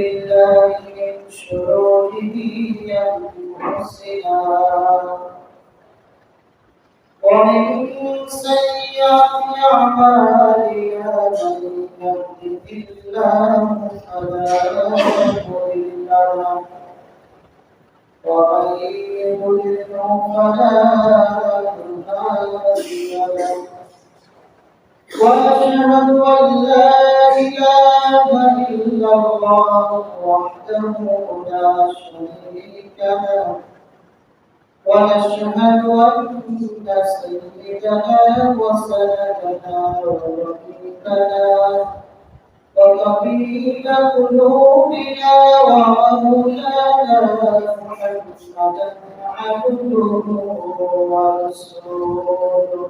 بالله من شرور انفسنا ومن سيئات اعمالنا من يهده الله فلا مضل له ومن يضلل فلا هادي له واشهد ان لا إله إلا الله وحده لا شريك له. ونشهد أن سيدنا وسندنا وحبيبنا وطبيب قلوبنا ومولانا محمدا عبده ورسوله.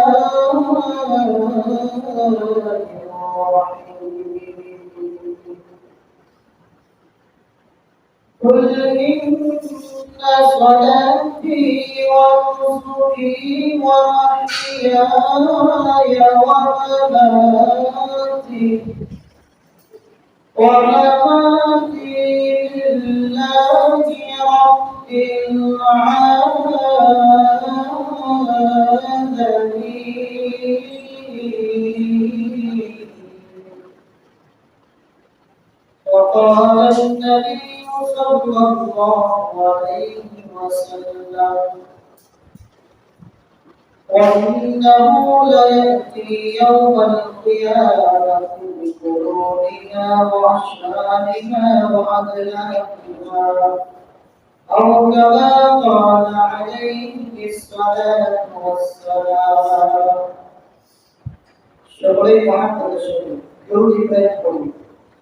قل إن صلاتي ونسكي ومحياي ومماتي ومماتي لله رب العالمين وقال النبي صلى الله عليه وسلم وإنه ليأتي يوم القيامة بقرونها وأشرارها وأدلائها أو كما قال عليه الصلاة والسلام شغلي محمد الشغل يرضي بيتكم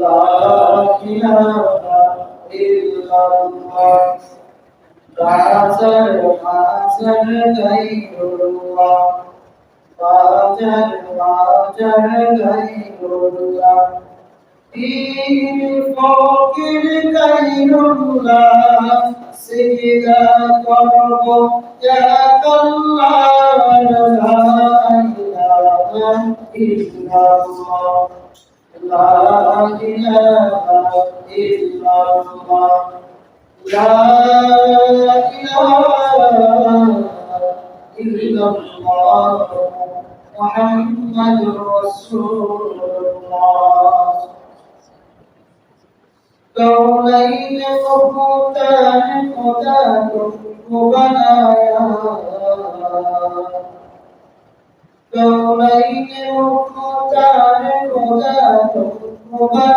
لا إله إلا الله حسن حسن غير الله فاجر فاجر غير الله في فوق غير الله سيدا قرب يا الله لا إله إلا الله لا إله إلا الله لا إله إلا الله محمد رسول الله كونين مختان هداة وبنايا كونين مختان খোদা